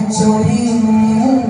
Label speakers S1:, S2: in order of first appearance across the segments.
S1: الجليل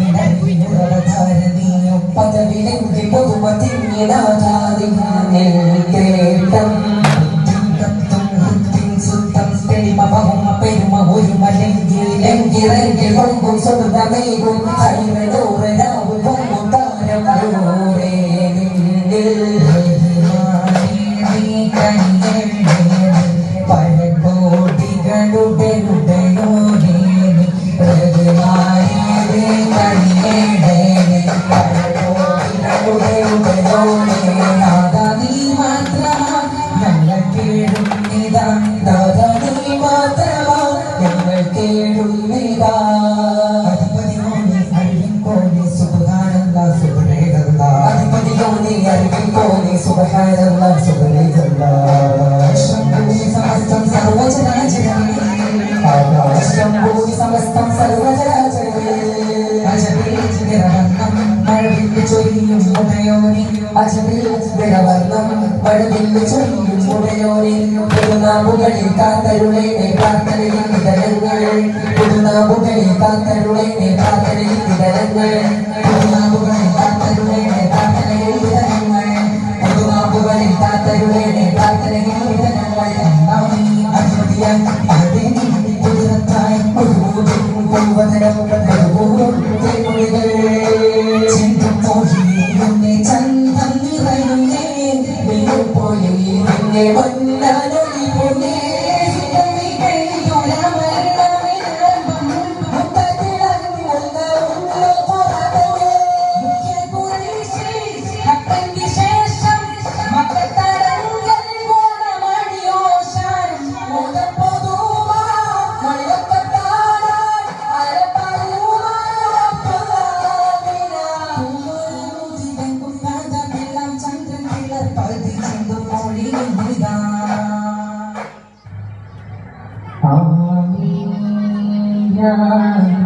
S2: ഇടികുതിപ്പ് മുപ്പത്തി ഇടവരാതിങ്ങൾ കേട്ടം
S1: സർവചനാചരണം
S2: ശംഭൂരി സമസ്തം സർവ
S1: ചൊരിയും ഉടയോനെ
S2: അജബിലവർണം പടുതിൽ ചൊരിയും ഉടയോനെ പുതുനാമ്പുകളിൽ കാത്തരുളേനെ പ്രാർത്ഥനയിൽ വിതരങ്ങൾ പുതുനാമ്പുകളിൽ കാത്തരുളേനെ പ്രാർത്ഥനയിൽ വിതരങ്ങൾ
S1: പുതുനാമ്പുകളിൽ കാത്തരുളേനെ പ്രാർത്ഥനയിൽ വിതരങ്ങൾ പുതുനാമ്പുകളിൽ
S2: കാത്തരുളേനെ പ്രാർത്ഥനയിൽ
S1: വിതരങ്ങൾ
S2: lejos
S1: now.